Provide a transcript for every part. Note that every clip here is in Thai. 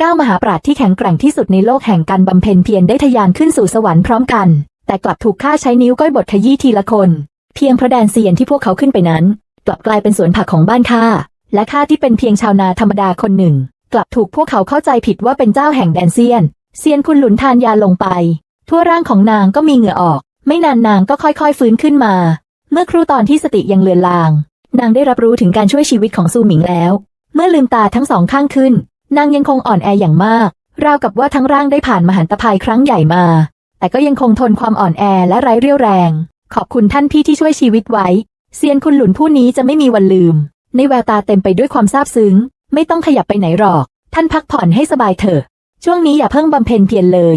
เก้ามหาปราชญ์ที่แข็งแกร่งที่สุดในโลกแห่งการบำเพ็ญเพียรได้ทะยานขึ้นสู่สวรรค์พร้อมกัน แต่กลับถูกฆ่าใช้นิ้วก้อยบทขยี้ทีละคน เพียงพระแดนเซียนที่พวกเขาขึ้นไปนั้น กลับกลายเป็นสวนผักของบ้านข้าและข้าที่เป็นเพียงชาวนาธรรมดาคนหนึ่ง กลับถูกพวกเขาเข้าใจผิดว่าเป็นเจ้าแห่งแดนเซียน เซียนคุณหลุนทานยาลงไป ทั่วร่างของนางก็มีเหงื่อออก ไม่นานนางก็ค่อยๆฟื้นขึ้นมา เมื่อครู่ตอนที่สติยังเลือนลาง นางได้รับรู้ถึงการช่วยชีวิตของซูหมิงแล้ว เมื่อลืมตาทั้งสองข้างขึ้น นางยังคงอ่อนแออย่างมาก ราวกับว่าทั้งร่างได้ผ่านมหันตภัยครั้งใหญ่มา แต่ก็ยังคงทนความอ่อนแอและไร้เรี่ยวแรง ขอบคุณท่านพี่ที่ช่วยชีวิตไว้ เซียนคุณหลุนผู้นี้จะไม่มีวันลืม ในแววตาเต็มไปด้วยความซาบซึ้ง ไม่ต้องขยับไปไหนหรอก ท่านพักผ่อนให้สบายเถอะ ช่วงนี้อย่าเพิ่งบำเพ็ญเพียรเลย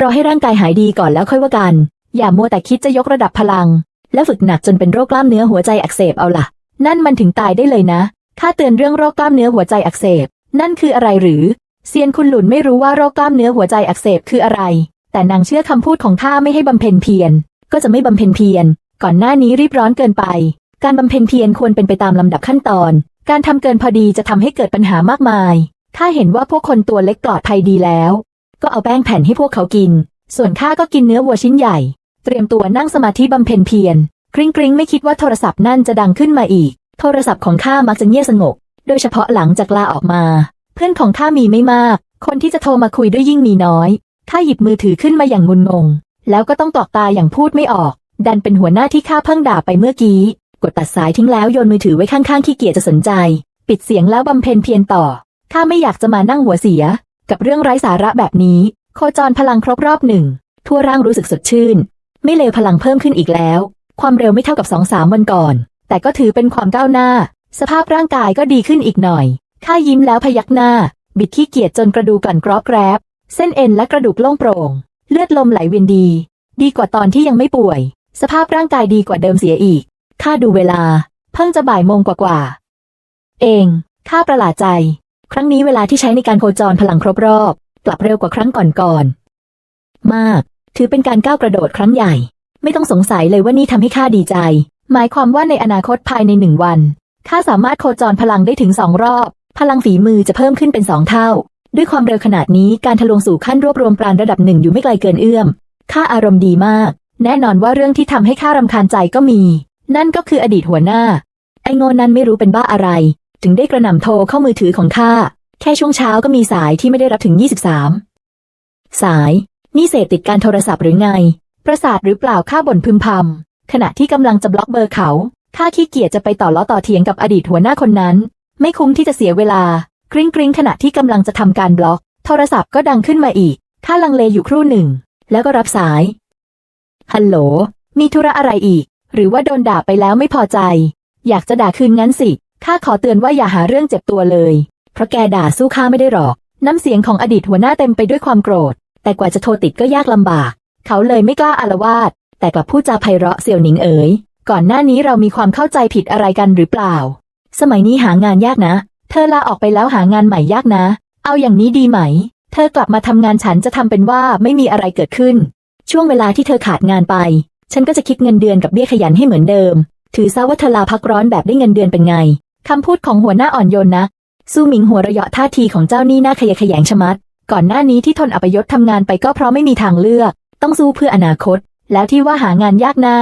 รอให้ร่างกายหายดีก่อนแล้วค่อยว่ากัน อย่ามัวแต่คิดจะยกระดับพลัง และฝึกหนักจนเป็นโรคกล้ามเนื้อหัวใจอักเสบเอาล่ะ นั่นมันถึงตายได้เลยนะ ข้าเตือนเรื่องโรคกล้ามเนื้อหัวใจอักเสบ นั่นคืออะไรหรือ เซียนคุณหลุนไม่รู้ว่าโรคกล้ามเนื้อหัวใจอักเสบคืออะไร แต่นางเชื่อคำพูดของข้าไม่ให้บำเพ็ญเพียร ก็จะไม่บำเพ็ญเพียร ก่อนหน้านี้รีบร้อนเกินไป การบำเพ็ญเพียรควรเป็นไปตามลำดับขั้นตอน การทำเกินพอดีจะทำให้เกิดปัญหามากมายข้าเห็นว่าพวกคนตัวเล็กปลอดภัยดีแล้ว ก็เอาแป้งแผ่นให้พวกเขากิน ส่วนข้าก็กินเนื้อวัวชิ้นใหญ่ เตรียมตัวนั่งสมาธิบำเพ็ญเพียรกริ้งกริ้งไม่คิดว่าโทรศัพท์นั่นจะดังขึ้นมาอีก โทรศัพท์ของข้ามักจะเงียบสงบ โดยเฉพาะหลังจากลาออกมา เพื่อนของข้ามีไม่มาก คนที่จะโทรมาคุยด้วยยิ่งมีน้อยข้าหยิบมือถือขึ้นมาอย่างงุนงง แล้วก็ต้องกรอกตาอย่างพูดไม่ออก ดันเป็นหัวหน้าที่ข้าเพิ่งด่าไปเมื่อกี้ กดตัดสายทิ้งแล้วโยนมือถือไว้ข้างๆขี้เกียจจะสนใจ ปิดเสียงแล้วบำเพ็ญเพียรต่อข้าไม่อยากจะมานั่งหัวเสีย กับเรื่องไร้สาระแบบนี้ โคจรพลังครบรอบหนึ่งทั่วร่างรู้สึกสดชื่น ไม่เลวพลังเพิ่มขึ้นอีกแล้ว ความเร็วไม่เท่ากับสองสามวันก่อน แต่ก็ถือเป็นความก้าวหน้า สภาพร่างกายก็ดีขึ้นอีกหน่อย ข้ายิ้มแล้วพยักหน้า บิดขี้เกียจจนกระดูกกลั่นกรอบแกรบ เส้นเอ็นและกระดูกโล่งโปร่ง เลือดลมไหลเวียนดี ดีกว่าตอนที่ยังไม่ป่วย สภาพร่างกายดีกว่าเดิมเสียอีก ข้าดูเวลา เพิ่งจะบ่ายโมงกว่าๆ เอง ข้าประหลาดใจ ครั้งนี้เวลาที่ใช้ในการโคจรพลังครบรอบ กลับเร็วกว่าครั้งก่อนๆ มาก ถือเป็นการก้าวกระโดดครั้งใหญ่ ไม่ต้องสงสัยเลยว่านี่ทำให้ข้าดีใจ หมายความว่าในอนาคตภายในหนึ่งวัน ข้าสามารถโคจรพลังได้ถึงสองรอบ พลังฝีมือจะเพิ่มขึ้นเป็นสองเท่า ด้วยความเร็วขนาดนี้การทะลวงสู่ขั้นรวบรวมปราณระดับหนึ่งอยู่ไม่ไกลเกินเอื้อม ข้าอารมณ์ดีมาก แน่นอนว่าเรื่องที่ทำให้ข้ารำคาญใจก็มี นั่นก็คืออดีตหัวหน้า ไอโง่นั้นไม่รู้เป็นบ้าอะไร ถึงได้กระหน่ำโทรเข้ามือถือของข้า แค่ช่วงเช้าก็มีสายที่ไม่ได้รับถึง 23 สาย นี่เสพติดการโทรศัพท์หรือไง ประสาทหรือเปล่าข้าบ่นพึมพำขณะที่กำลังจะบล็อกเบอร์เขา ข้าขี้เกียจจะไปต่อล้อต่อเถียงกับอดีตหัวหน้าคนนั้น ไม่คุ้มที่จะเสียเวลา กริ้งกริ้งขณะที่กำลังจะทำการบล็อก โทรศัพท์ก็ดังขึ้นมาอีก ข้าลังเลอยู่ครู่หนึ่ง แล้วก็รับสาย ฮัลโหล มีธุระอะไรอีก หรือว่าโดนด่าไปแล้วไม่พอใจ อยากจะด่าคืนงั้นสิ ข้าขอเตือนว่าอย่าหาเรื่องเจ็บตัวเลย เพราะแกด่าสู้ข้าไม่ได้หรอก น้ำเสียงของอดีตหัวหน้าเต็มไปด้วยความโกรธ แต่กว่าจะโทรติดก็ยากลำบาก เขาเลยไม่กล้าอารวาสแต่กลับพูดจาไพเราะเสี่ยวหนิงเอ๋ย ก่อนหน้านี้เรามีความเข้าใจผิดอะไรกันหรือเปล่า สมัยนี้หางานยากนะ เธอลาออกไปแล้วหางานใหม่ยากนะ เอาอย่างนี้ดีไหม เธอกลับมาทำงานฉันจะทำเป็นว่าไม่มีอะไรเกิดขึ้น ช่วงเวลาที่เธอขาดงานไป ฉันก็จะคิดเงินเดือนกับเบี้ยขยันให้เหมือนเดิม ถือซะว่าเธอลาพักร้อนแบบได้เงินเดือนเป็นไงคำพูดของหัวหน้าอ่อนโยนนะสู้หมิงหัวระยะท่าทีของเจ้านี่น่าขยะแขยงชะมัด ก่อนหน้านี้ที่ทนอัปยศทำงานไปก็เพราะไม่มีทางเลือก ต้องสู้เพื่ออนาคต แล้วที่ว่าหางานยากหน้า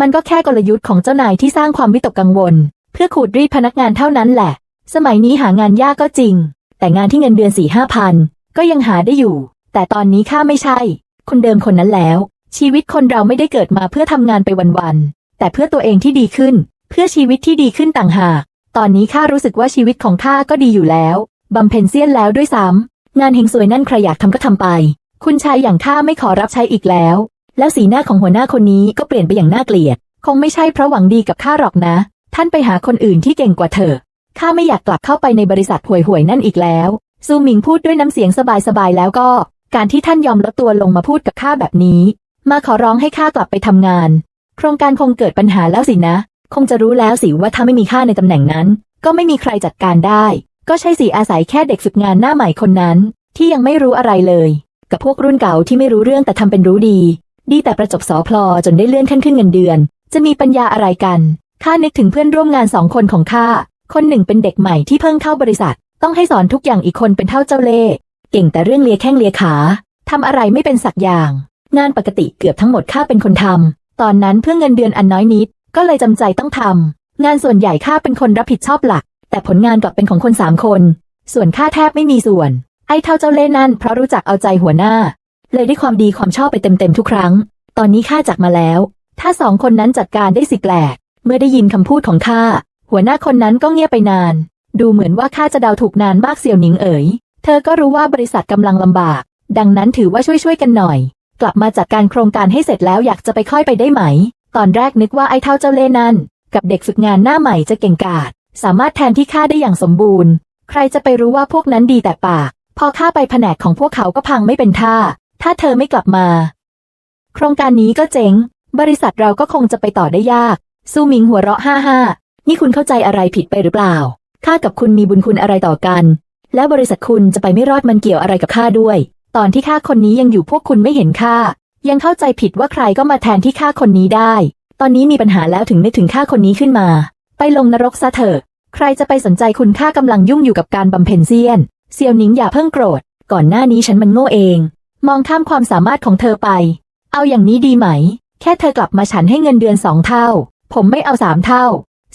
มันก็แค่กลยุทธ์ของเจ้านายที่สร้างความวิตกกังวล เพื่อขูดรีดพนักงานเท่านั้นแหละ สมัยนี้หางานยากก็จริง แต่งานที่เงินเดือนสี่ห้าพันก็ยังหาได้อยู่ แต่ตอนนี้ข้าไม่ใช่ คนเดิมคนนั้นแล้ว ชีวิตคนเราไม่ได้เกิดมาเพื่อทำงานไปวันๆแต่เพื่อตัวเองที่ดีขึ้น เพื่อชีวิตที่ดีขึ้นต่างหากตอนนี้ข้ารู้สึกว่าชีวิตของข้าก็ดีอยู่แล้วบำเพ็ญเสี้ยนแล้วด้วยซ้ำงานเฮงสวยนั่นใครอยากทำก็ทำไป คุณชายอย่างข้าไม่ขอรับใช้อีกแล้ว แล้วสีหน้าของหัวหน้าคนนี้ก็เปลี่ยนไปอย่างน่าเกลียด คงไม่ใช่เพราะหวังดีกับข้าหรอกนะ ท่านไปหาคนอื่นที่เก่งกว่าเถอะข้าไม่อยากกลับเข้าไปในบริษัทห่วยๆนั่นอีกแล้ว ซูหมิงพูดด้วยน้ำเสียงสบายๆแล้วก็ การที่ท่านยอมลดตัวลงมาพูดกับข้าแบบนี้ มาขอร้องให้ข้ากลับไปทำงาน โครงการคงเกิดปัญหาแล้วสินะ คงจะรู้แล้วสิว่าถ้าไม่มีข้าในตำแหน่งนั้น ก็ไม่มีใครจัดการได้ ก็ใช่สิอาศัยแค่เด็กฝึกงานหน้าใหม่คนนั้น ที่ยังไม่รู้อะไรเลย กับพวกรุ่นเก่าที่ไม่รู้เรื่องแต่ทำเป็นรู้ดี ดีแต่ประจบสอพลอจนได้เลื่อนขั้นขึ้นเงินเดือน จะมีปัญญาอะไรกันข้านึกถึงเพื่อนร่วมงานสองคนของข้าคนหนึ่งเป็นเด็กใหม่ที่เพิ่งเข้าบริษัท ต้องให้สอนทุกอย่างอีกคนเป็นเท่าเจ้าเล่ห์เก่งแต่เรื่องเลียแข้งเลียขาทำอะไรไม่เป็นสักอย่าง งานปกติเกือบทั้งหมดข้าเป็นคนทำตอนนั้นเพื่อเงินเดือนอันน้อยนิด ก็เลยจำใจต้องทำงานส่วนใหญ่ข้าเป็นคนรับผิดชอบหลัก แต่ผลงานกลับเป็นของคนสามคน ส่วนข้าแทบไม่มีส่วน ไอ้เท่าเจ้าเล่ห์นั่นเพราะรู้จักเอาใจหัวหน้า เลยได้ความดีความชอบไปเต็มๆทุกครั้ง ตอนนี้ข้าจักมาแล้ว ถ้าสองคนนั้นจัดการได้สิแปลก เมื่อได้ยินคำพูดของข้า หัวหน้าคนนั้นก็เงียบไปนาน ดูเหมือนว่าข้าจะเดาถูกนานมากเสี่ยวหนิงเอ๋ย เธอก็รู้ว่าบริษัทกำลังลำบาก ดังนั้นถือว่าช่วยๆกันหน่อย กลับมาจัดการโครงการให้เสร็จแล้วอยากจะไปค่อยไปได้ไหม ตอนแรกนึกว่าไอ้เท่าเจ้าเล่นั่น กับเด็กฝึกงานหน้าใหม่จะเก่งกาจ สามารถแทนที่ข้าได้อย่างสมบูรณ์ ใครจะไปรู้ว่าพวกนั้นดีแต่ปาก พอข้าไปแผนกของพวกเขาก็พังไม่เป็นท่า ถ้าเธอไม่กลับมา โครงการนี้ก็เจ๊งบริษัทเราก็คงจะไปต่อได้ยาก ซูหมิงหัวเราะห้าห้านี่คุณเข้าใจอะไรผิดไปหรือเปล่า ข้ากับคุณมีบุญคุณอะไรต่อกัน แล้วบริษัทคุณจะไปไม่รอดมันเกี่ยวอะไรกับข้าด้วย ตอนที่ข้าคนนี้ยังอยู่พวกคุณไม่เห็นข้า ยังเข้าใจผิดว่าใครก็มาแทนที่ข้าคนนี้ได้ ตอนนี้มีปัญหาแล้วถึงนึกถึงข้าคนนี้ขึ้นมา ไปลงนรกซะเถอะ ใครจะไปสนใจคุณข้ากำลังยุ่งอยู่กับการบำเพ็ญเซียน เซียวหนิงอย่าเพิ่งโกรธ ก่อนหน้านี้ฉันมันโง่เอง มองข้ามความสามารถของเธอไป เอาอย่างนี้ดีไหม แค่เธอกลับมาฉันให้เงินเดือนสองเท่า ผมไม่เอาสามเท่า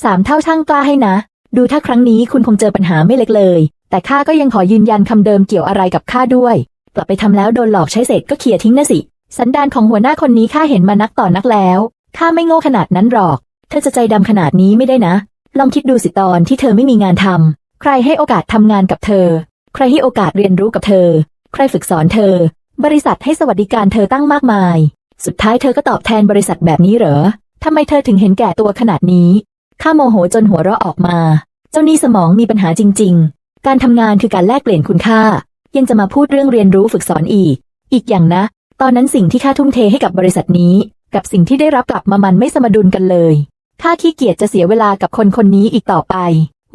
สามเท่าช่างกล้าให้นะ ดูถ้าครั้งนี้คุณคงเจอปัญหาไม่เล็กเลย แต่ข้าก็ยังขอยืนยันคำเดิมเกี่ยวอะไรกับข้าด้วย กลับไปทำแล้วโดนหลอกใช้เสร็จก็เคลียร์ทิ้งนะสิ สันดานของหัวหน้าคนนี้ข้าเห็นมานักต่อนักแล้ว ข้าไม่โง่ขนาดนั้นหรอก เธอจะใจดำขนาดนี้ไม่ได้นะ ลองคิดดูสิตอนที่เธอไม่มีงานทำใครให้โอกาสทำงานกับเธอ ใครให้โอกาสเรียนรู้กับเธอ ใครฝึกสอนเธอ บริษัทให้สวัสดิการเธอตั้งมากมาย สุดท้ายเธอก็ตอบแทนบริษัทแบบนี้เหรอทำไมเธอถึงเห็นแก่ตัวขนาดนี้ ข้าโมโหจนหัวเราะออกมา เจ้านี่สมองมีปัญหาจริง ๆ การทำงานคือการแลกเปลี่ยนคุณค่า ยังจะมาพูดเรื่องเรียนรู้ฝึกสอนอีก อีกอย่างนะ ตอนนั้นสิ่งที่ข้าทุ่มเทให้กับบริษัทนี้ กับสิ่งที่ได้รับกลับมามันไม่สมดุลกันเลย ข้าขี้เกียจจะเสียเวลากับคนคนนี้อีกต่อไป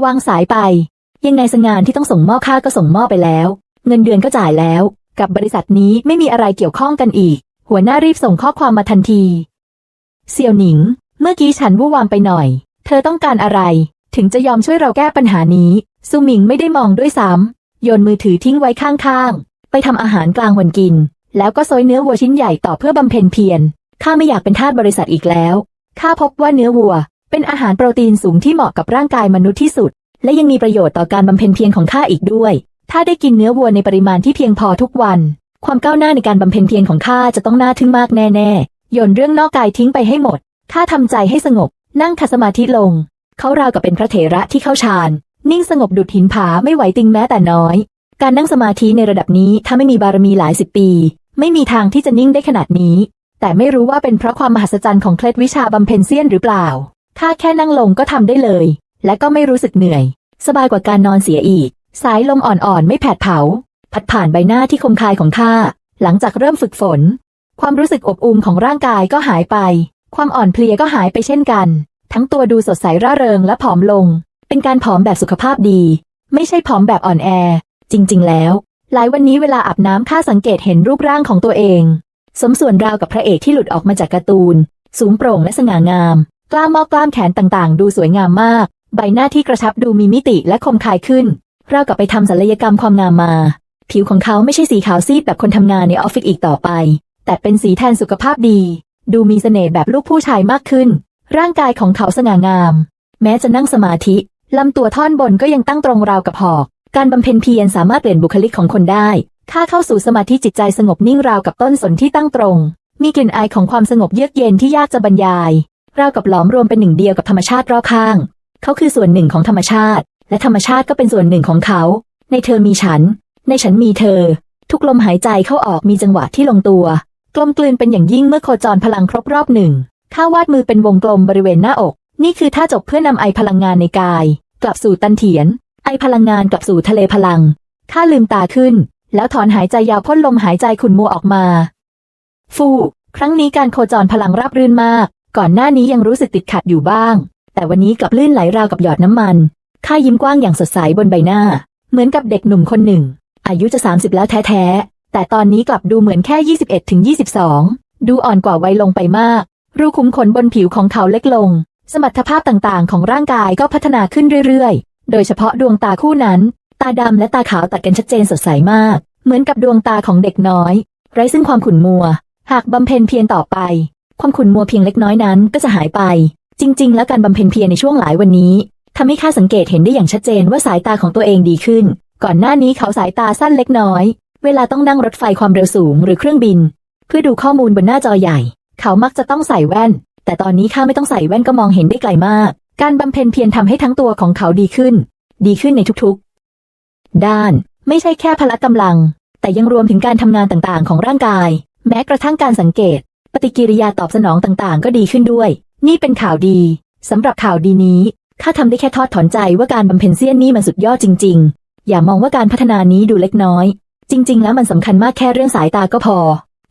วางสายไป ยังไงสงานที่ต้องส่งมอบข้าก็ส่งมอบไปแล้ว เงินเดือนก็จ่ายแล้ว กับบริษัทนี้ไม่มีอะไรเกี่ยวข้องกันอีก หัวหน้ารีบส่งข้อความมาทันทีเซียวหนิง เมื่อกี้ฉันวู่วามไปหน่อย เธอต้องการอะไร ถึงจะยอมช่วยเราแก้ปัญหานี้ ซูหมิงไม่ได้มองด้วยซ้ำโยนมือถือทิ้งไว้ข้างๆ ไปทำอาหารกลางวันกิน แล้วก็ซอยเนื้อวัวชิ้นใหญ่ต่อเพื่อบำเพ็ญเพียร ข้าไม่อยากเป็นทาสบริษัทอีกแล้ว ข้าพบว่าเนื้อวัว เป็นอาหารโปรตีนสูงที่เหมาะกับร่างกายมนุษย์ที่สุด และยังมีประโยชน์ต่อการบำเพ็ญเพียรของข้าอีกด้วย ถ้าได้กินเนื้อวัวในปริมาณที่เพียงพอทุกวัน ความก้าวหน้าในการบำเพ็ญเพียรของข้าจะต้องน่าทึ่งมากแน่ๆโยนเรื่องนอกกายทิ้งไปให้หมดข้าทำใจให้สงบ นั่งขัสมาธิลง เขาราวกับเป็นพระเถระที่เข้าฌานนิ่งสงบดุดหินผาไม่ไหวติงแม้แต่น้อย การนั่งสมาธิในระดับนี้ถ้าไม่มีบารมีหลายสิบปี ไม่มีทางที่จะนิ่งได้ขนาดนี้ แต่ไม่รู้ว่าเป็นเพราะความมหัศจรรย์ของเคล็ดวิชาบำเพ็ญเซียนหรือเปล่าข้าแค่นั่งลงก็ทำได้เลย และก็ไม่รู้สึกเหนื่อย สบายกว่าการนอนเสียอีก สายลมอ่อนๆ ไม่แผดเผา พัดผ่านใบหน้าที่คมคายของข้า หลังจากเริ่มฝึกฝน ความรู้สึกอบอุ่นของร่างกายก็หายไป ความอ่อนเพลียก็หายไปเช่นกัน ทั้งตัวดูสดใสร่าเริงและผอมลง เป็นการผอมแบบสุขภาพดี ไม่ใช่ผอมแบบอ่อนแอ จริง ๆ แล้ว หลายวันนี้เวลาอาบน้ำข้าสังเกตเห็นรูปร่างของตัวเอง สมส่วนราวกับพระเอกที่หลุดออกมาจากการ์ตูน สูงโปร่งและสง่างาม กล้ามมอกกล้ามแขนต่างๆ ดูสวยงามมาก ใบหน้าที่กระชับดูมีมิติและคมคายขึ้น ราวกับไปทำศัลยกรรมความงามมา ผิวของเขาไม่ใช่สีขาวซีดแบบคนทำงานในออฟฟิศอีกต่อไป แต่เป็นสีแทนสุขภาพดี ดูมีเสน่ห์แบบลูกผู้ชายมากขึ้น ร่างกายของเขาสง่างาม แม้จะนั่งสมาธิลำตัวท่อนบนก็ยังตั้งตรงราวกับหอก การบำเพ็ญเพียรสามารถเปลี่ยนบุคลิกของคนได้ข้าเข้าสู่สมาธิจิตใจสงบนิ่งราวกับต้นสนที่ตั้งตรง มีกลิ่นอายของความสงบเยือกเย็นที่ยากจะบรรยาย ราวกับหลอมรวมเป็นหนึ่งเดียวกับธรรมชาติรอบข้าง เขาคือส่วนหนึ่งของธรรมชาติ และธรรมชาติก็เป็นส่วนหนึ่งของเขา ในเธอมีฉัน ในฉันมีเธอ ทุกลมหายใจเข้าออกมีจังหวะที่ลงตัว กลมกลืนเป็นอย่างยิ่งเมื่อโคจรพลังครบรอบหนึ่งข้าวาดมือเป็นวงกลมบริเวณหน้าอก นี่คือท่าจบเพื่อนำไอพลังงานในกาย กลับสู่ตันเถียน ไอพลังงานกลับสู่ทะเลพลัง ข้าลืมตาขึ้น แล้วถอนหายใจยาวพ่นลมหายใจขุ่นมัวออกมา ฟู ครั้งนี้การโคจรพลังราบรื่นมาก ก่อนหน้านี้ยังรู้สึกติดขัดอยู่บ้าง แต่วันนี้กลับลื่นไหลราวกับหยอดน้ำมัน ข้ายิ้มกว้างอย่างสดใสบนใบหน้า เหมือนกับเด็กหนุ่มคนหนึ่ง อายุจะ 30 แล้วแท้ๆ แต่ตอนนี้กลับดูเหมือนแค่ 21ถึง22 ดูอ่อนกว่าวัยลงไปมาก รูขุมขนบนผิวของเขาเล็กลง สมรรถภาพต่างๆ ของร่างกายก็พัฒนาขึ้นเรื่อยๆ โดยเฉพาะดวงตาคู่นั้น ตาดำและตาขาวตัดกันชัดเจนสดใสมาก เหมือนกับดวงตาของเด็กน้อย ไร้ซึ่งความขุ่นมัว หากบำเพ็ญเพียรต่อไป ความขุ่นมัวเพียงเล็กน้อยนั้นก็จะหายไป จริง ๆ แล้วการบำเพ็ญเพียรในช่วงหลายวันนี้ ทำให้ข้าสังเกตเห็นได้อย่างชัดเจนว่าสายตาของตัวเองดีขึ้น ก่อนหน้านี้เขาสายตาสั้นเล็กน้อย เวลาต้องนั่งรถไฟความเร็วสูงหรือเครื่องบิน เพื่อดูข้อมูลบนหน้าจอใหญ่ เขามักจะต้องใส่แว่น แต่ตอนนี้ข้าไม่ต้องใส่แว่นก็มองเห็นได้ไกลมาก การบำเพ็ญเพียรทำให้ทั้งตัวของเขาดีขึ้น ดีขึ้นในทุกๆ ด้าน ไม่ใช่แค่พละกำลัง แต่ยังรวมถึงการทำงานต่างๆ ของร่างกาย แม้กระทั่งการสังเกต ปฏิกิริยาตอบสนองต่างๆ ก็ดีขึ้นด้วย นี่เป็นข่าวดีสำหรับข่าวดีนี้ ข้าทำได้แค่ทอดถอนใจว่าการบำเพ็ญเสี้ยนนี่มันสุดยอดจริง ๆ อย่ามองว่าการพัฒนานี้ดูเล็กน้อย จริง ๆ แล้วมันสำคัญมากแค่เรื่องสายตาก็พอ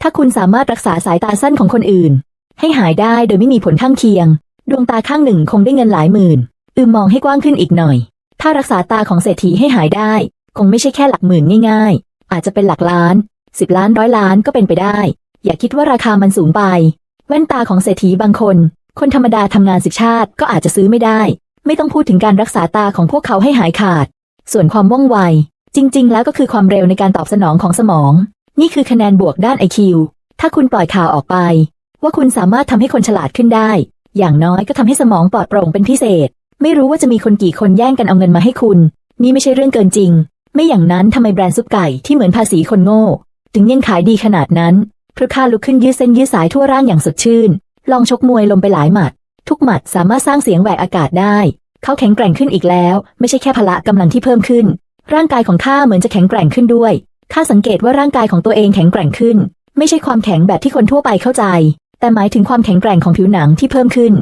ถ้าคุณสามารถรักษาสายตาสั้นของคนอื่น ให้หายได้โดยไม่มีผลข้างเคียง ดวงตาข้างหนึ่งคงได้เงินหลายหมื่น อืมมองให้กว้างขึ้นอีกหน่อย ถ้ารักษาตาของเศรษฐีให้หายได้ คงไม่ใช่แค่หลักหมื่นง่าย ๆ อาจจะเป็นหลักล้านสิบล้านร้อยล้านก็เป็นไปได้ อย่าคิดว่าราคามันสูงไป แว่นตาของเศรษฐีบางคน คนธรรมดาทำงานสิบชาติก็อาจจะซื้อไม่ได้ ไม่ต้องพูดถึงการรักษาตาของพวกเขาให้หายขาด ส่วนความว่องไว จริง ๆ แล้วก็คือความเร็วในการตอบสนองของสมอง นี่คือคะแนนบวกด้าน IQ ถ้าคุณปล่อยข่าวออกไป ว่าคุณสามารถทำให้คนฉลาดขึ้นได้ อย่างน้อยก็ทำให้สมองปลอดโปร่งเป็นพิเศษ ไม่รู้ว่าจะมีคนกี่คนแย่งกันเอาเงินมาให้คุณ นี่ไม่ใช่เรื่องเกินจริง ไม่อย่างนั้นทำไมแบรนด์ซุปไก่ที่เหมือนภาษีคนโง่ ถึงยังขายดีขนาดนั้นเพราะข้าลุกขึ้นยืดเส้นยืดสายทั่วร่างอย่างสดชื่น ลองชกมวยลมไปหลายหมัด ทุกหมัดสามารถสร้างเสียงแหวกอากาศได้ เขาแข็งแกร่งขึ้นอีกแล้ว ไม่ใช่แค่พละกำลังที่เพิ่มขึ้น ร่างกายของข้าเหมือนจะแข็งแกร่งขึ้นด้วย ข้าสังเกตว่าร่างกายของตัวเองแข็งแกร่งขึ้น ไม่ใช่ความแข็งแบบที่คนทั่วไปเข้าใจ แต่หมายถึงความแข็งแกร่งของผิวหนังที่เพิ่มขึ้น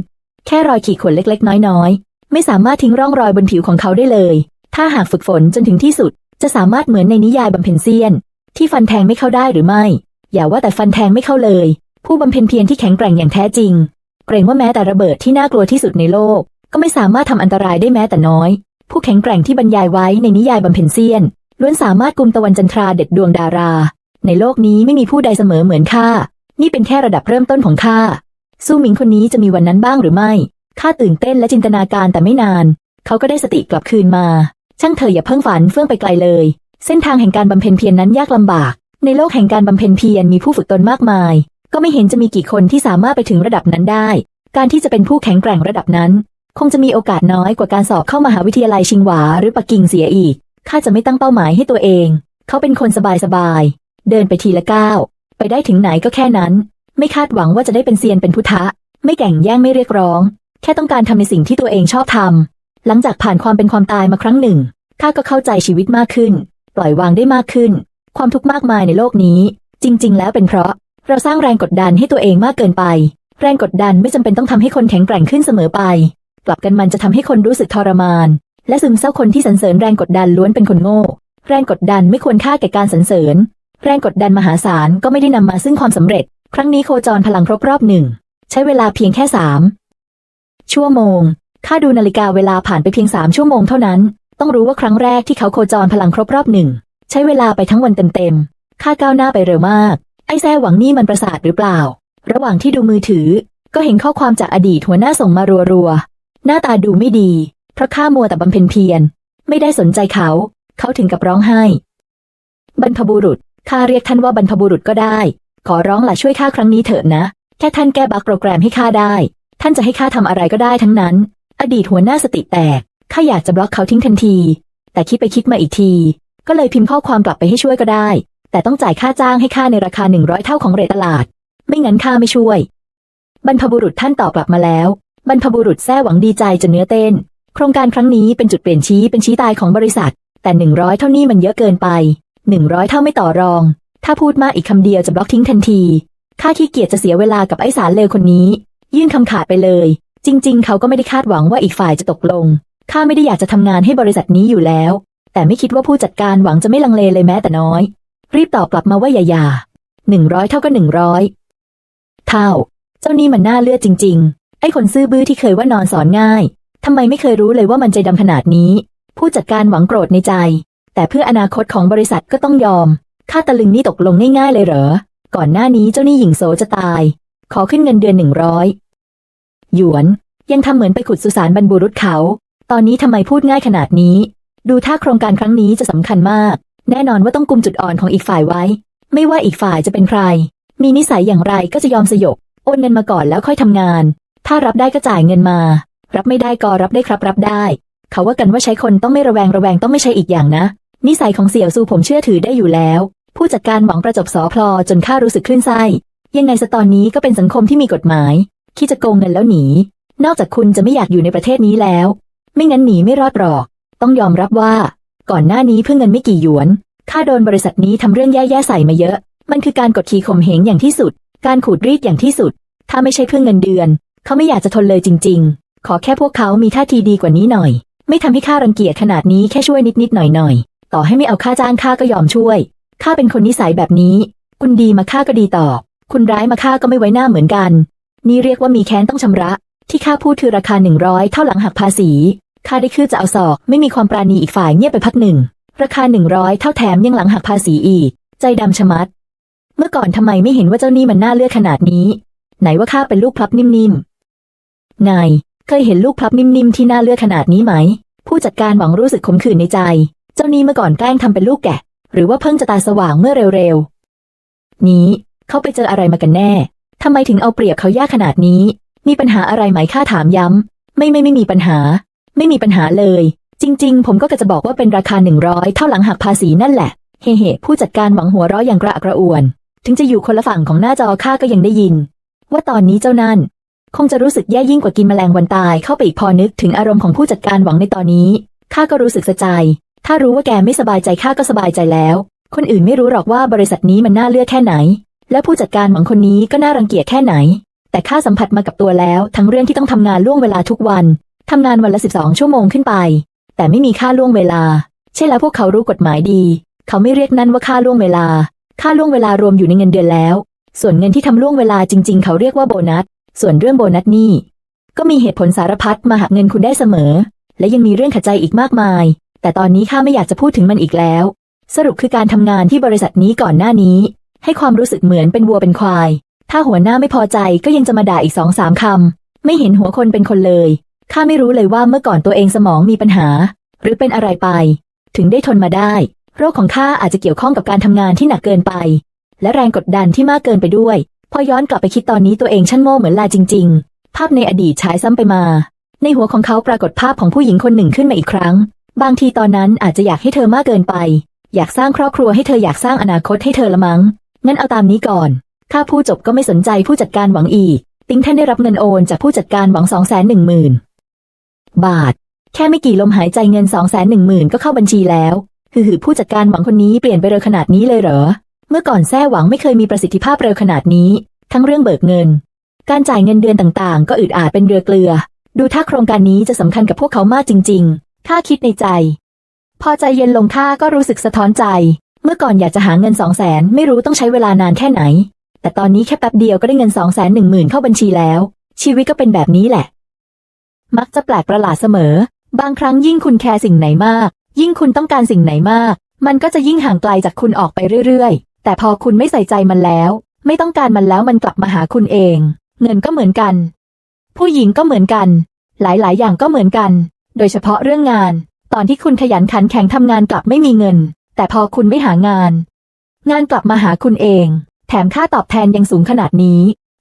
แค่รอยขีดข่วนเล็กๆ น้อยๆ ไม่สามารถทิ้งร่องรอยบนผิวของเขาได้เลย ถ้าหากฝึกฝนจนถึงที่สุด จะสามารถเหมือนในนิยายบำเพ็ญเซียน ที่ฟันแทงไม่เข้าได้หรือไม่ อย่าว่าแต่ฟันแทงไม่เข้าเลย ผู้บำเพ็ญเพียรที่แข็งแกร่งอย่างแท้จริง เกรงว่าแม้แต่ระเบิดที่น่ากลัวที่สุดในโลก ก็ไม่สามารถทำอันตรายได้แม้แต่น้อย ผู้แข็งแกร่งที่บรรยายไว้ในนิยายบำเพ็ญเซียน ล้วนสามารถกุมตะวันจันทราเด็ดดวงดารา ในโลกนี้ไม่มีผู้ใดเสมอเหมือนข้านี่เป็นแค่ระดับเริ่มต้นของข้าสู้หมิงคนนี้จะมีวันนั้นบ้างหรือไม่ข้าตื่นเต้นและจินตนาการแต่ไม่นาน เขาก็ได้สติกลับคืนมา ช่างเธออย่าเพิ่งฝันเฟื่องไปไกลเลย เส้นทางแห่งการบำเพ็ญเพียรนนั้นยากลำบาก ในโลกแห่งการบำเพ็ญเพียรมีผู้ฝึกตนมากมาย ก็ไม่เห็นจะมีกี่คนที่สามารถไปถึงระดับนั้นได้ การที่จะเป็นผู้แข็งแกร่งระดับนั้น คงจะมีโอกาสน้อยกว่าการสอบเข้ามหาวิทยาลัยชิงหวาหรือปักกิ่งเสียอีก ข้าจะไม่ตั้งเป้าหมายให้ตัวเอง เขาเป็นคนสบายๆ เดินไปทีละก้าว ไปได้ถึงไหนก็แค่นั้น ไม่คาดหวังว่าจะได้เป็นเซียนเป็นพุทธะ ไม่แก่งแย่งไม่เรียกร้อง แค่ต้องการทำในสิ่งที่ตัวเองชอบทำหลังจากผ่านความเป็นความตายมาครั้งหนึ่ง ข้าก็เข้าใจชีวิตมากขึ้น ปล่อยวางได้มากขึ้น ความทุกข์มากมายในโลกนี้ จริง ๆ แล้วเป็นเพราะ เราสร้างแรงกดดันให้ตัวเองมากเกินไป แรงกดดันไม่จำเป็นต้องทำให้คนแข็งแกร่งขึ้นเสมอไป กลับกันมันจะทำให้คนรู้สึกทรมาน และซึมเศร้าคนที่สรรเสริญแรงกดดันล้วนเป็นคนโง่ แรงกดดันไม่ควรค่าแก่การสรรเสริญ แรงกดดันมหาศาลก็ไม่ได้นำมาซึ่งความสำเร็จ ครั้งนี้โคจรพลังครบรอบหนึ่งใช้เวลาเพียงแค่สามชั่วโมงค่าดูนาฬิกาเวลาผ่านไปเพียงสามชั่วโมงเท่านั้น ต้องรู้ว่าครั้งแรกที่เขาโคจรพลังครบรอบหนึ่งใช้เวลาไปทั้งวันเต็มๆค่าก้าวหน้าไปเร็วมาก ไอ้แซ่หวังนี่มันประสาทหรือเปล่า ระหว่างที่ดูมือถือ ก็เห็นข้อความจากอดีตหัวหน้าส่งมารัวๆ หน้าตาดูไม่ดี เพราะข้ามัวแต่บำเพ็ญเพียร ไม่ได้สนใจเขา เขาถึงกับร้องไห้ บรรพบุรุษ ข้าเรียกท่านว่าบรรพบุรุษก็ได้ ขอร้องล่ะช่วยข้าครั้งนี้เถิดนะ แค่ท่านแก้บั๊กโปรแกรมให้ข้าได้ ท่านจะให้ข้าทำอะไรก็ได้ทั้งนั้น อดีตหัวหน้าสติแตก ข้าอยากจะบล็อกเขาทิ้งทันที แต่คิดไปคิดมาอีกที ก็เลยพิมพ์ข้อความกลับไปให้ช่วยก็ได้ แต่ต้องจ่ายค่าจ้างให้ข้าในราคาหนึ่งร้อยเท่าของเรทตลาด ไม่งั้นข้าไม่ช่วย บรรพบุรุษท่านตอบกลับมาแล้ว บรรพบุรุษแท้หวังดีใจจนเนื้อเต้น โครงการครั้งนี้เป็นจุดเปลี่ยนชี้เป็นชี้ตายของบริษัท แต่หนึ่งร้อยเท่านี้มันเยอะเกินไปหนึ่งร้อยเท่าไม่ต่อรอง ถ้าพูดมากอีกคำเดียวจะบล็อกทิ้งทันทีข้าขี้เกียจจะเสียเวลากับไอ้สารเลวคนนี้ ยื่นคำขาดไปเลย จริง ๆ เขาก็ไม่ได้คาดหวังว่าอีกฝ่ายจะตกลงข้าไม่ได้อยากจะทำงานให้บริษัทนี้อยู่แล้ว แต่ไม่คิดว่าผู้จัดการหวังจะไม่ลังเลเลยแม้แต่น้อย รีบตอบกลับมาว่าอย่าอย่าหนึ่งร้อยเท่าก็หนึ่งร้อยเท่า เจ้านี่มันน่าเลือดจริง ๆ ไอ้คนซื่อบื้อที่เคยว่านอนสอนง่ายทำไมไม่เคยรู้เลยว่ามันใจดำขนาดนี้ ผู้จัดการหวังโกรธในใจ แต่เพื่ออนาคตของบริษัทก็ต้องยอม ค่าตะลึงนี่ตกลงง่ายๆเลยเหรอ ก่อนหน้านี้เจ้านี้หญิงโซจะตาย ขอขึ้นเงินเดือนหนึ่งร้อยหยวน ยังทำเหมือนไปขุดสุสานบรรบุรุษเขา ตอนนี้ทำไมพูดง่ายขนาดนี้ ดูท่าโครงการครั้งนี้จะสำคัญมาก แน่นอนว่าต้องกุมจุดอ่อนของอีกฝ่ายไว้ ไม่ว่าอีกฝ่ายจะเป็นใคร มีนิสัยอย่างไรก็จะยอมสยบโอนเงินมาก่อนแล้วค่อยทำงาน ถ้ารับได้ก็จ่ายเงินมา รับไม่ได้ก็รับได้ครับรับได้ เขาว่ากันว่าใช้คนต้องไม่ระแวงระแวงต้องไม่ใช่อีกอย่างนะ นิสัยของเสี่ยวซูผมเชื่อถือได้อยู่แล้ว ผู้จัดการหวังประจบสอพลอจนข้ารู้สึกคลื่นไส้ยังไงสตอนนี้ก็เป็นสังคมที่มีกฎหมายคิดจะโกงเงินแล้วหนี นอกจากคุณจะไม่อยากอยู่ในประเทศนี้แล้ว ไม่งั้นหนีไม่รอดหรอก ต้องยอมรับว่า ก่อนหน้านี้เพิ่งเงินไม่กี่หยวน ข้าโดนบริษัทนี้ทำเรื่องแย่ๆใส่มาเยอะ มันคือการกดขี่ข่มเหงอย่างที่สุด การขูดรีดอย่างที่สุด ถ้าไม่ใช่เพื่อเงินเดือน เขาไม่อยากจะทนเลยจริง ๆ ขอแค่พวกเขามีท่าทีดีกว่านี้หน่อย ไม่ทำให้ข้ารังเกียจขนาดนี้แค่ช่วยนิดๆหน่อยๆ ต่อให้ไม่เอาค่าจ้างข้าก็ยอมช่วย ข้าเป็นคนนิสัยแบบนี้ คุณดีมาข้าก็ดีตอบคุณร้ายมาข้าก็ไม่ไว้หน้าเหมือนกัน นี่เรียกว่ามีแค้นต้องชำระ ที่ข้าพูดคือราคาหนึ่งร้อยเท่าหลังหักภาษี ข้าได้คือจะเอาศอก ไม่มีความปราณีอีกฝ่ายเงียบไปพักหนึ่ง ราคาหนึ่งร้อยเท่าแถมยังหลังหักภาษีอีก ใจดำชะมัด เมื่อก่อนทำไมไม่เห็นว่าเจ้านี่มันน่าเลือกขนาดนี้ ไหนว่าข้าเป็นลูกพลับนิ่มๆไงเคยเห็นลูกพลับนิ่มๆที่น่าเลือกขนาดนี้ไหม ผู้จัดการหวังรู้สึกขมขื่นในใจ เจ้านี่เมื่อก่อนแกล้งทำเป็นลูกแกะ หรือว่าเพิ่งจะตาสว่างเมื่อเร็วๆนี้เขาไปเจออะไรมากันแน่ทำไมถึงเอาเปรียบเขายากขนาดนี้ มีปัญหาอะไรไหมข้าถามย้ำ ไม่ไม่ไม่มีปัญหา ไม่มีปัญหาเลย จริง ๆ ผมก็จะบอกว่าเป็นราคาหนึ่งร้อยเท่าหลังหักภาษีนั่นแหละ เฮ่เฮ่ผู้จัดการหวังหัวเราะอย่างกระอักกระอ่วน ถึงจะอยู่คนละฝั่งของหน้าจอข้าก็ยังได้ยิน ว่าตอนนี้เจ้านั่น คงจะรู้สึกแย่ยิ่งกว่ากินแมลงวันตายเข้าไปอีกพอนึกถึงอารมณ์ของผู้จัดการหวังในตอนนี้ข้าก็รู้สึกสะใจ ถ้ารู้ว่าแกไม่สบายใจข้าก็สบายใจแล้ว คนอื่นไม่รู้หรอกว่าบริษัทนี้มันน่าเลือกแค่ไหน และผู้จัดการหวังคนนี้ก็น่ารังเกียจแค่ไหน แต่ข้าสัมผัสมากับตัวแล้ว ทั้งเรื่องที่ต้องทำงานล่วงเวลาทุกวัน ทำงานวันละ 12 ชั่วโมงขึ้นไป แต่ไม่มีค่าล่วงเวลา ใช่แล้วพวกเขารู้กฎหมายดี เขาไม่เรียกนั่นว่าค่าล่วงเวลา ค่าล่วงเวลารวมอยู่ในเงินเดือนแล้ว ส่วนเงินที่ทำล่วงเวลาจริง ๆ เขาเรียกว่าโบนัส ส่วนเรื่องโบนัสนี่ ก็มีเหตุผลสารพัดมาหักเงินคุณได้เสมอ และยังมีเรื่องขัดใจอีกมากมาย แต่ตอนนี้ข้าไม่อยากจะพูดถึงมันอีกแล้ว สรุปคือการทำงานที่บริษัทนี้ก่อนหน้านี้ ให้ความรู้สึกเหมือนเป็นวัวเป็นควาย ถ้าหัวหน้าไม่พอใจก็ยังจะมาด่าอีกสองสามคำไม่เห็นหัวคนเป็นคนเลย ข้าไม่รู้เลยว่าเมื่อก่อนตัวเองสมองมีปัญหา หรือเป็นอะไรไป ถึงได้ทนมาได้ โรคของข้าอาจจะเกี่ยวข้องกับการทำงานที่หนักเกินไป และแรงกดดันที่มากเกินไปด้วย พอย้อนกลับไปคิดตอนนี้ตัวเองช่างโง่เหมือนลาจริง ๆ ภาพในอดีตฉายซ้ำไปมา ในหัวของเขาปรากฏภาพของผู้หญิงคนหนึ่งขึ้นมาอีกครั้ง บางทีตอนนั้นอาจจะอยากให้เธอมากเกินไป อยากสร้างครอบครัวให้เธออยากสร้างอนาคตให้เธอละมัง้งงั้นเอาตามนี้ก่อนข้าผู้จบก็ไม่สนใจผู้จัดการหวังอีกติ้งท่านได้รับเงินโอนจากผู้จัดการหวังสองแสนหนึ่งหมื่น บาท แค่ไม่กี่ลมหายใจเงินสองแสนหนึ่งหมื่นก็เข้าบัญชีแล้วฮือหือผู้จัดการหวังคนนี้เปลี่ยนไปเร็วขนาดนี้เลยเหรอ เมื่อก่อนแท้หวังไม่เคยมีประสิทธิภาพเร็วขนาดนี้ ทั้งเรื่องเบิกเงิน การจ่ายเงินเดือนต่างๆ ก็อึดอาดเป็นเรือเกลือ ดูถ้าโครงการนี้จะสำคัญกับพวกเขามากจริงๆข้าคิดในใจ พอใจเย็นลงข้าก็รู้สึกสะท้อนใจ เมื่อก่อนอยากจะหาเงินสองแสนไม่รู้ต้องใช้เวลานานแค่ไหน แต่ตอนนี้แค่แป๊บเดียวก็ได้เงินสองแสนหนึ่งหมื่นเข้าบัญชีแล้ว ชีวิตก็เป็นแบบนี้แหละ มักจะแปลกประหลาดเสมอ บางครั้งยิ่งคุณแคร์สิ่งไหนมาก ยิ่งคุณต้องการสิ่งไหนมาก มันก็จะยิ่งห่างไกลจากคุณออกไปเรื่อยๆ แต่พอคุณไม่ใส่ใจมันแล้ว ไม่ต้องการมันแล้วมันกลับมาหาคุณเอง เงินก็เหมือนกัน ผู้หญิงก็เหมือนกัน หลายๆ อย่างก็เหมือนกัน โดยเฉพาะเรื่องงาน ตอนที่คุณขยันขันแข็งทำงานกลับไม่มีเงิน แต่พอคุณไม่หางาน งานกลับมาหาคุณเอง แถมค่าตอบแทนยังสูงขนาดนี้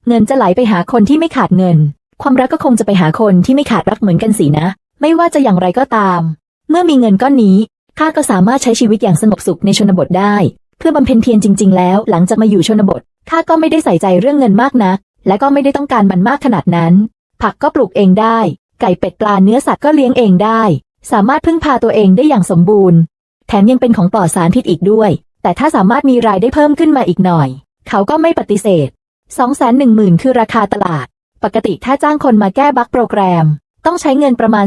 เงินจะไหลไปหาคนที่ไม่ขาดเงิน ความรักก็คงจะไปหาคนที่ไม่ขาดรักเหมือนกันสินะ ไม่ว่าจะอย่างไรก็ตาม เมื่อมีเงินก้อนนี้ข้าก็สามารถใช้ชีวิตอย่างสงบสุขในชนบทได้ เพื่อบำเพ็ญเพียรจริง ๆ แล้ว หลังจากมาอยู่ชนบทข้าก็ไม่ได้ใส่ใจเรื่องเงินมากนัก และก็ไม่ได้ต้องการมันมากขนาดนั้น ผักก็ปลูกเองได้ ไก่เป็ดปลาเนื้อสัตว์ก็เลี้ยงเองได้ สามารถพึ่งพาตัวเองได้อย่างสมบูรณ์ แถมยังเป็นของปลอดสารพิษอีกด้วย แต่ถ้าสามารถมีรายได้เพิ่มขึ้นมาอีกหน่อย เขาก็ไม่ปฏิเสธ2 1 0 0 0 0คือราคาตลาด ปกติถ้าจ้างคนมาแก้บั๊กโปรแกรม ต้องใช้เงินประมาณ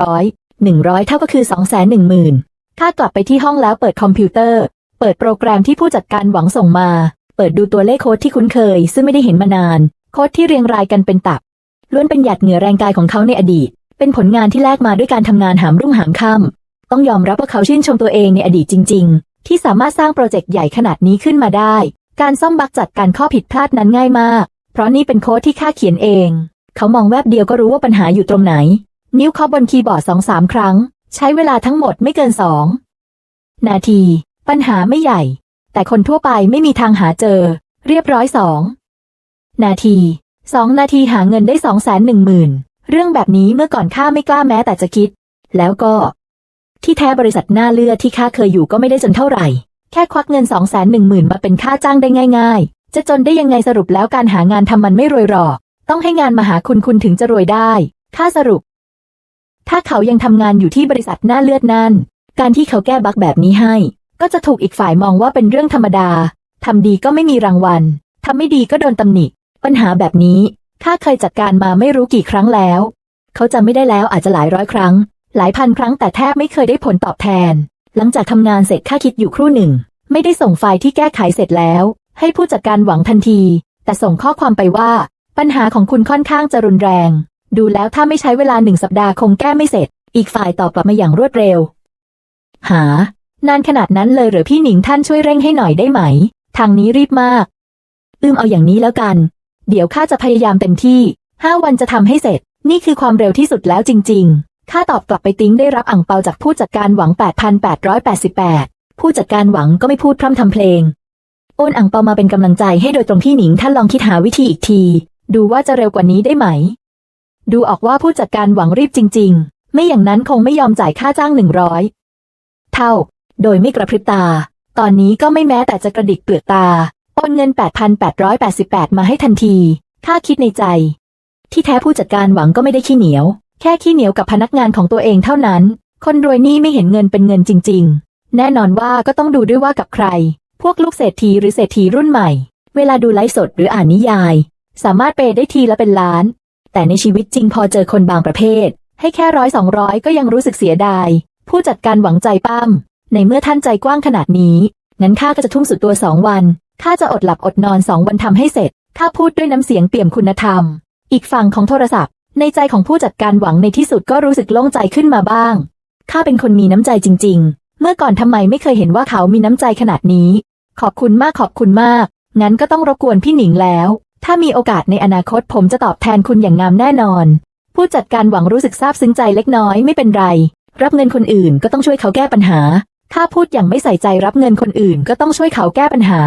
2,100 100 เท่าก็คือ 210,000ข้ากลับไปที่ห้องแล้วเปิดคอมพิวเตอร์ เปิดโปรแกรมที่ผู้จัดการหวังส่งมา เปิดดูตัวเลขโค้ดที่คุ้นเคย ซึ่งไม่ได้เห็นมานาน โค้ดที่เรียงรายกันเป็นตับ ล้วนเป็นหยัดเหงื่อแรงกายของเขาในอดีต เป็นผลงานที่แลกมาด้วยการทำงานหามรุ่งหามค่ำต้องยอมรับว่าเขาชื่นชมตัวเองในอดีตจริง ๆ ที่สามารถสร้างโปรเจกต์ใหญ่ขนาดนี้ขึ้นมาได้ การซ่อมบั๊กจัดการข้อผิดพลาดนั้นง่ายมาก เพราะนี่เป็นโค้ดที่ข้าเขียนเอง เขามองแวบเดียวก็รู้ว่าปัญหาอยู่ตรงไหน นิ้วเคาะบนคีย์บอร์ดสองสามครั้ง ใช้เวลาทั้งหมดไม่เกินสองนาที ปัญหาไม่ใหญ่ แต่คนทั่วไปไม่มีทางหาเจอ เรียบร้อยสองนาทีสองนาทีหาเงินได้สองแสนหนึ่งหมื่นเรื่องแบบนี้เมื่อก่อนข้าไม่กล้าแม้แต่จะคิด แล้วก็ ที่แท้บริษัทหน้าเลือดที่ข้าเคยอยู่ก็ไม่ได้จนเท่าไหร่ แค่ควักเงินสองแสนหนึ่งหมื่นมาเป็นค่าจ้างได้ง่าย จะจนได้ยังไงสรุปแล้วการหางานทำมันไม่รวยหรอก ต้องให้งานมาหาคุณคุณถึงจะรวยได้ ค่าสรุป ถ้าเขายังทำงานอยู่ที่บริษัทหน้าเลือดนั่น การที่เขาแก้บั๊กแบบนี้ให้ ก็จะถูกอีกฝ่ายมองว่าเป็นเรื่องธรรมดาทำดีก็ไม่มีรางวัลทำไม่ดีก็โดนตำหนิ ปัญหาแบบนี้ข้าเคยจัดการมาไม่รู้กี่ครั้งแล้ว เขาจะไม่ได้แล้วอาจจะหลายร้อยครั้ง หลายพันครั้งแต่แทบไม่เคยได้ผลตอบแทน หลังจากทำงานเสร็จข้าคิดอยู่ครู่หนึ่ง ไม่ได้ส่งไฟล์ที่แก้ไขเสร็จแล้ว ให้ผู้จัดการหวังทันที แต่ส่งข้อความไปว่า ปัญหาของคุณค่อนข้างจะรุนแรง ดูแล้วถ้าไม่ใช้เวลาหนึ่งสัปดาห์คงแก้ไม่เสร็จ อีกฝ่ายตอบกลับมาอย่างรวดเร็ว หา นานขนาดนั้นเลยหรือพี่หนิงท่านช่วยเร่งให้หน่อยได้ไหม ทางนี้รีบมากอืมเอาอย่างนี้แล้วกัน เดี๋ยวข้าจะพยายามเต็มที่ห้าวันจะทำให้เสร็จ นี่คือความเร็วที่สุดแล้วจริง ๆ ข้าตอบกลับไปติ้งได้รับอ่างเปาจากผู้จัดการหวัง 8,888 ผู้จัดการหวังก็ไม่พูดพร่ำทำเพลง อนอ่างเปามาเป็นกำลังใจให้โดยตรงพี่หนิงท่านลองคิดหาวิธีอีกที ดูว่าจะเร็วกว่านี้ได้ไหม ดูออกว่าผู้จัดการหวังรีบจริง ๆ ไม่อย่างนั้นคงไม่ยอมจ่ายค่าจ้างหนึ่งร้อยเท่า โดยไม่กระพริบตา ตอนนี้ก็ไม่แม้แต่จะกระดิกเปลือกตาโอนเงิน 8,888 มาให้ทันทีข้าคิดในใจ ที่แท้ผู้จัดการหวังก็ไม่ได้ขี้เหนียว แค่ขี้เหนียวกับพนักงานของตัวเองเท่านั้น คนรวยนี่ไม่เห็นเงินเป็นเงินจริง ๆ แน่นอนว่าก็ต้องดูด้วยว่ากับใคร พวกลูกเศรษฐีหรือเศรษฐีรุ่นใหม่ เวลาดูไลฟ์สดหรืออ่านนิยาย สามารถเปย์ได้ทีละเป็นล้าน แต่ในชีวิตจริงพอเจอคนบางประเภท ให้แค่ร้อยสองร้อยก็ยังรู้สึกเสียดาย ผู้จัดการหวังใจปั้ม ในเมื่อท่านใจกว้างขนาดนี้ งั้นข้าก็จะทุ่มสุดตัวสองวัน ข้าจะอดหลับอดนอนสองวันทำให้เสร็จ ข้าพูดด้วยน้ำเสียงเปี่ยมคุณธรรม อีกฝั่งของโทรศัพท์ ในใจของผู้จัดการหวังในที่สุดก็รู้สึกโล่งใจขึ้นมาบ้าง ข้าเป็นคนมีน้ำใจจริง ๆ เมื่อก่อนทำไมไม่เคยเห็นว่าเขามีน้ำใจขนาดนี้ ขอบคุณมากขอบคุณมาก งั้นก็ต้องรบกวนพี่หนิงแล้ว ถ้ามีโอกาสในอนาคตผมจะตอบแทนคุณอย่างงามแน่นอน ผู้จัดการหวังรู้สึกซาบซึ้งใจเล็กน้อยไม่เป็นไร รับเงินคนอื่นก็ต้องช่วยเขาแก้ปัญหา ถ้าพูดอย่างไม่ใส่ใจรับเงินคนอื่นก็ต้องช่วยเขาแก้ปัญหา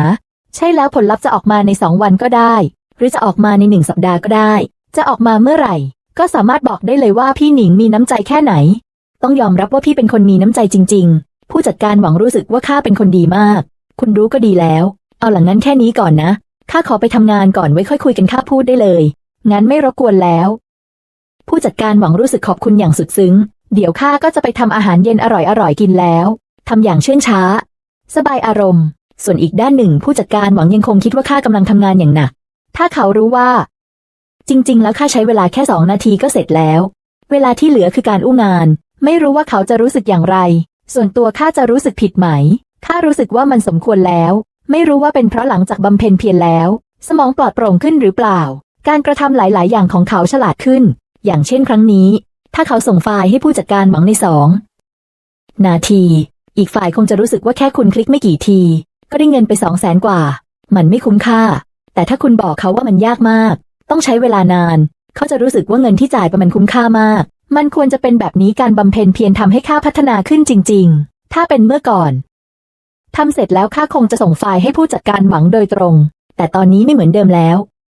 ใช่แล้วผลลัพธ์จะออกมาในสองวันก็ได้ หรือจะออกมาในหนึ่งสัปดาห์ก็ได้ จะออกมาเมื่อไหร่ ก็สามารถบอกได้เลยว่าพี่หนิงมีน้ำใจแค่ไหน ต้องยอมรับว่าพี่เป็นคนมีน้ำใจจริง ๆ ผู้จัดการหวังรู้สึกว่าข้าเป็นคนดีมาก คุณรู้ก็ดีแล้ว เอาหลังนั้นแค่นี้ก่อนนะ ข้าขอไปทำงานก่อนไว้ค่อยคุยกันข้าพูดได้เลย งั้นไม่รบกวนแล้ว ผู้จัดการหวังรู้สึกขอบคุณอย่างสุดซึ้ง เดี๋ยวข้าก็จะไปทำอาหารเย็นอร่อยๆกินแล้วทำอย่างเชื่องช้า สบายอารมณ์ ส่วนอีกด้านหนึ่งผู้จัดการหวังยังคงคิดว่าข้ากำลังทำงานอย่างหนัก ถ้าเขารู้ว่า จริง ๆ แล้วข้าใช้เวลาแค่สองนาทีก็เสร็จแล้ว เวลาที่เหลือคือการอู้งาน ไม่รู้ว่าเขาจะรู้สึกอย่างไร ส่วนตัวข้าจะรู้สึกผิดไหม ข้ารู้สึกว่ามันสมควรแล้ว ไม่รู้ว่าเป็นเพราะหลังจากบำเพ็ญเพียรแล้ว สมองปลอดโปร่งขึ้นหรือเปล่า การกระทำหลาย ๆ อย่างของเขาฉลาดขึ้น อย่างเช่นครั้งนี้ ถ้าเขาส่งไฟล์ให้ผู้จัดการหวังในสองนาที อีกฝ่ายคงจะรู้สึกว่าแค่คุณคลิกไม่กี่ที ก็ได้เงินไปสองแสนกว่า มันไม่คุ้มค่า แต่ถ้าคุณบอกเขาว่ามันยากมาก ต้องใช้เวลานาน เขาจะรู้สึกว่าเงินที่จ่ายไปมันคุ้มค่ามาก มันควรจะเป็นแบบนี้การบำเพ็ญเพียรทำให้ข้าพัฒนาขึ้นจริง ๆ ถ้าเป็นเมื่อก่อน ทำเสร็จแล้วข้าคงจะส่งไฟล์ให้ผู้จัดการหวังโดยตรง แต่ตอนนี้ไม่เหมือนเดิมแล้ว